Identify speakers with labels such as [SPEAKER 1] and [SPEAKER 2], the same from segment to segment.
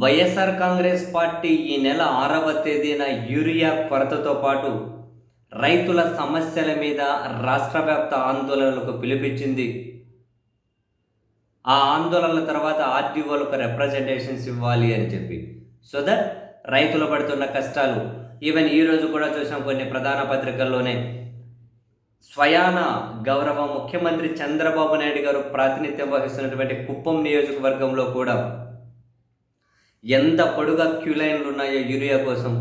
[SPEAKER 1] YSR Congress party ఈ నెల ఆరవ తేదీన యూరియా కొరతతో పాటు రైతుల సమస్యల మీద రాష్ట్ర వ్యాప్త ఆందోళనలకు పిలిపించింది ఆ ఆందోళనల తర్వాత ఆర్టీఓలకు రిప్రజెంటేషన్స్ ఇవ్వాలి అని చెప్పి. సో దట్ రైతులు పడుతున్న కష్టాలు. ఈవెన్ ఈరోజు కూడా చూసాం కొన్ని ప్రధాన పత్రికల్లోనే. స్వయాన గౌరవ ముఖ్యమంత్రి చంద్రబాబు నాయుడు గారు ప్రాతినిధ్యం వహిస్తున్నటువంటి కుప్పం నియోజకవర్గంలో కూడా ఎంత పొడుగా క్యూ లైన్లు ఉన్నాయో యూరియా కోసం?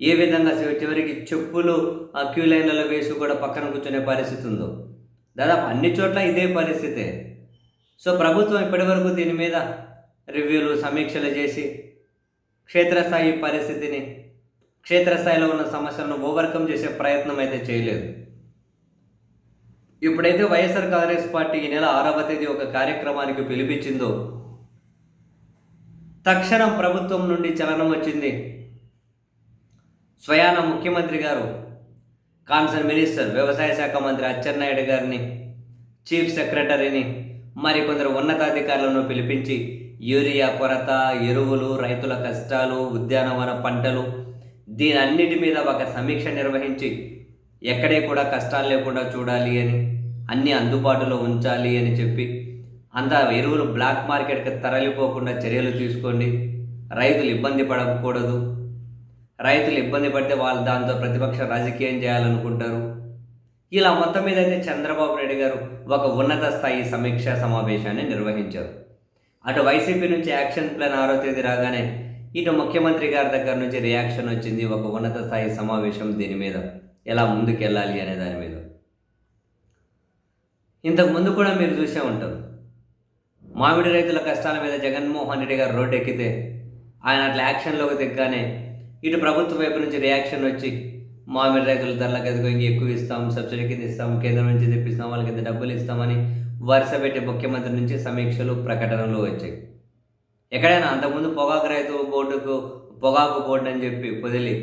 [SPEAKER 1] ఏ విధంగా చివరికి చెప్పులు ఆ క్యూ లైన్లలో వేసి కూడా పక్కన కూర్చునే పరిస్థితి ఉందో? దాదాపు అన్ని చోట్ల ఇదే పరిస్థితే. సో ప్రభుత్వం ఇప్పటివరకు దీని మీద రివ్యూలు సమీక్షలు చేసి క్షేత్రస్థాయి పరిస్థితిని క్షేత్రస్థాయిలో ఉన్న సమస్యలను ఓవర్కమ్ చేసే ప్రయత్నం అయితే చేయలేదు. ఇప్పుడైతే వైఎస్ఆర్ కాంగ్రెస్ పార్టీ ఈ నెల ఆరవ తేదీ ఒక కార్యక్రమానికి పిలిపించిందో తక్షణం ప్రభుత్వం నుండి చలనం వచ్చింది. స్వయాన ముఖ్యమంత్రి గారు కాన్సర్న్ మినిస్టర్ వ్యవసాయ శాఖ మంత్రి అచ్చెన్నాయుడు గారిని చీఫ్ సెక్రటరీని మరికొందరు ఉన్నతాధికారులను పిలిపించి యూరియా కొరత ఎరువులు రైతుల కష్టాలు ఉద్యానవన పంటలు దీని అన్నిటి మీద ఒక సమీక్ష నిర్వహించి ఎక్కడే కూడా కష్టాలు లేకుండా చూడాలి అని అన్నీ అందుబాటులో ఉంచాలి అని చెప్పి అంత ఎరువులు బ్లాక్ మార్కెట్కి తరలిపోకుండా చర్యలు తీసుకోండి. రైతులు ఇబ్బంది పడకూడదు. రైతులు ఇబ్బంది పడితే వాళ్ళు దాంతో ప్రతిపక్ష రాజకీయం చేయాలనుకుంటారు. ఇలా మొత్తం మీద అయితే చంద్రబాబు నాయుడు గారు ఒక ఉన్నత స్థాయి సమీక్షా సమావేశాన్ని నిర్వహించారు. అటు వైసీపీ నుంచి యాక్షన్ ప్లాన్ ఆరో తేదీ రాగానే ఇటు ముఖ్యమంత్రి గారి దగ్గర నుంచి రియాక్షన్ వచ్చింది ఒక ఉన్నత స్థాయి సమావేశం దీని మీద. ఎలా ముందుకెళ్ళాలి అనే దాని మీద. ఇంతకు ముందు కూడా మీరు చూసే ఉంటారు. మామిడి రైతుల కష్టాల మీద జగన్మోహన్ రెడ్డి గారు రోడ్డు ఎక్కితే ఆయన అట్లా యాక్షన్లోకి దిగ్గానే ఇటు ప్రభుత్వం వైపు నుంచి రియాక్షన్ వచ్చి మామిడి రైతుల ధరలకు ఎదుగు ఇంక ఎక్కువ ఇస్తాం సబ్సిడీ కింద ఇస్తాం కేంద్రం నుంచి తెప్పిస్తాం వాళ్ళకి ఇంత డబ్బులు ఇస్తామని వరుస పెట్టి ముఖ్యమంత్రి నుంచి సమీక్షలు ప్రకటనలు వచ్చాయి. ఎక్కడైనా అంతకుముందు పొగాకు రైతు బోర్డుకు పొగాకు బోర్డు అని చెప్పి వదిలి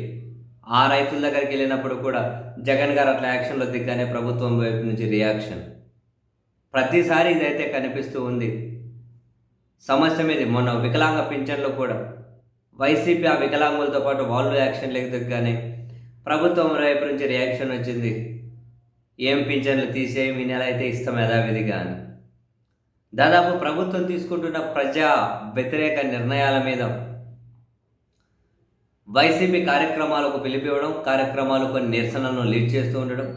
[SPEAKER 1] ఆ రైతుల దగ్గరికి వెళ్ళినప్పుడు కూడా జగన్ గారు అట్లా యాక్షన్లో దిగ్గానే ప్రభుత్వం వైపు నుంచి రియాక్షన్. ప్రతిసారి ఇదైతే కనిపిస్తూ ఉంది. సమస్య మీద మొన్న వికలాంగ పింఛన్లు కూడా వైసీపీ ఆ వికలాంగులతో పాటు వాళ్ళు యాక్షన్ దిగ్గానే ప్రభుత్వం రేపు నుంచి రియాక్షన్ వచ్చింది. ఏం పింఛన్లు తీసేయం ఈ నెల అయితే ఇస్తాం యథావిధిగా అని. దాదాపు ప్రభుత్వం తీసుకుంటున్న ప్రజా వ్యతిరేక నిర్ణయాల మీద వైసీపీ కార్యక్రమాలకు పిలిపివ్వడం కార్యక్రమాలు కొన్ని నిరసనలను లీడ్ చేస్తూ ఉండడం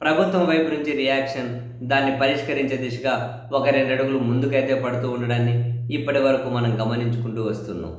[SPEAKER 1] ప్రభుత్వం వైపు నుంచి రియాక్షన్ దాన్ని పరిష్కరించే దిశగా ఒక రెండు అడుగులు ముందుకైతే పడుతూ ఉండడాన్ని ఇప్పటి వరకు మనం గమనించుకుంటూ వస్తున్నాం.